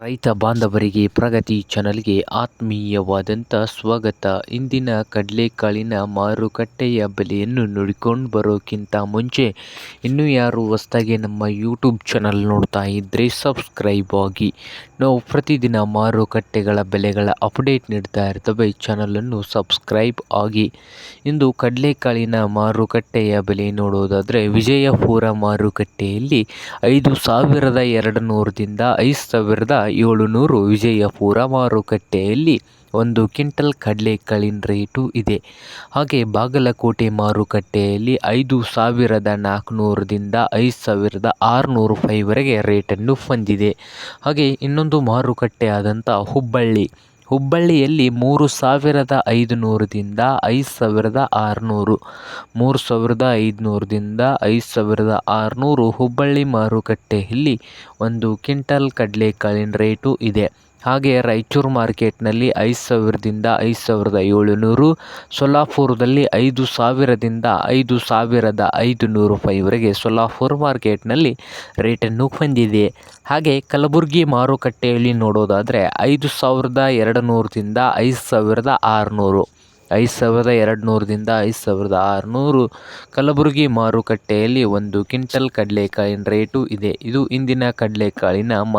ರೈತ ಬಾಂಧವರಿಗೆ ಪ್ರಗತಿ ಚಾನಲ್ಗೆ ಆತ್ಮೀಯವಾದಂಥ ಸ್ವಾಗತ. ಇಂದಿನ ಕಡಲೆಕಾಳಿನ ಮಾರುಕಟ್ಟೆಯ ಬೆಲೆಯನ್ನು ನೋಡಿಕೊಂಡು ಬರೋಕ್ಕಿಂತ ಮುಂಚೆ ಇನ್ನೂ ಯಾರು ಹೊಸ್ದಾಗಿ ನಮ್ಮ ಯೂಟ್ಯೂಬ್ ಚಾನಲ್ ನೋಡ್ತಾ ಇದ್ದರೆ ಸಬ್ಸ್ಕ್ರೈಬ್ ಆಗಿ. ನಾವು ಪ್ರತಿದಿನ ಮಾರುಕಟ್ಟೆಗಳ ಬೆಲೆಗಳ ಅಪ್ಡೇಟ್ ನೀಡ್ತಾ ಇರ್ತವೆ. ಚಾನಲನ್ನು ಸಬ್ಸ್ಕ್ರೈಬ್ ಆಗಿ. ಇಂದು ಕಡಲೆಕಾಳಿನ ಮಾರುಕಟ್ಟೆಯ ಬೆಲೆ ನೋಡೋದಾದರೆ ವಿಜಯಪುರ ಮಾರುಕಟ್ಟೆಯಲ್ಲಿ ಐದು ಸಾವಿರದ ಎರಡು ನೂರರಿಂದ ಐದು ಸಾವಿರದ ಏಳುನೂರು ವಿಜಯಪುರ ಮಾರುಕಟ್ಟೆಯಲ್ಲಿ ಒಂದು ಕ್ವಿಂಟಲ್ ಕಡಲೆಕಾಳಿನ ರೇಟು ಇದೆ. ಹಾಗೆ ಬಾಗಲಕೋಟೆ ಮಾರುಕಟ್ಟೆಯಲ್ಲಿ ಐದು ಸಾವಿರದ ನಾಲ್ಕುನೂರದಿಂದ ಐದು ಸಾವಿರದ ಆರುನೂರು ರೂಪಾಯಿವರೆಗೆ ರೇಟನ್ನು ಹೊಂದಿದೆ. ಹಾಗೆ ಇನ್ನೊಂದು ಮಾರುಕಟ್ಟೆ ಆದಂಥ ಹುಬ್ಬಳ್ಳಿ. ಹುಬ್ಬಳ್ಳಿಯಲ್ಲಿ ಮೂರು ಸಾವಿರದ ಐದುನೂರರಿಂದ ಐದು ಸಾವಿರದ ಆರುನೂರು, ಮೂರು ಸಾವಿರದ ಐದುನೂರದಿಂದ ಐದು ಸಾವಿರದ ಆರುನೂರು ಹುಬ್ಬಳ್ಳಿ ಮಾರುಕಟ್ಟೆಯಲ್ಲಿ ಒಂದು ಕ್ವಿಂಟಲ್ ಕಡಲೆಕಾಳಿನ ರೇಟು ಇದೆ. ಹಾಗೆ ರಾಯಚೂರು ಮಾರ್ಕೆಟ್ನಲ್ಲಿ ಐದು ಸಾವಿರದಿಂದ ಐದು ಸಾವಿರದ ಏಳುನೂರು, ಸೊಲ್ಲಾಪುರದಲ್ಲಿ ಐದು ಸಾವಿರದಿಂದ ಐದು ಸಾವಿರದ ಐದು ನೂರು ರೂಪಾಯಿವರೆಗೆ ಸೊಲ್ಲಾಪುರ ಮಾರ್ಕೆಟ್ನಲ್ಲಿ ರೇಟನ್ನು ಹೊಂದಿದೆ ಹಾಗೆ ಕಲಬುರಗಿ ಮಾರುಕಟ್ಟೆಯಲ್ಲಿ ನೋಡೋದಾದರೆ ಐದು ಸಾವಿರದ ಎರಡು ನೂರದಿಂದ ಐದು ಸಾವಿರದ ಆರುನೂರು, ಐದು ಸಾವಿರದ ಎರಡು ನೂರದಿಂದ ಐದು ಸಾವಿರದ ಆರುನೂರು ಕಲಬುರಗಿ ಮಾರುಕಟ್ಟೆಯಲ್ಲಿ ಒಂದು ಕ್ವಿಂಟಲ್ ಕಡಲೆಕಾಯಿನ ರೇಟು ಇದೆ. ಇದು ಇಂದಿನ ಕಡಲೆಕಾಳಿನ ಮಾ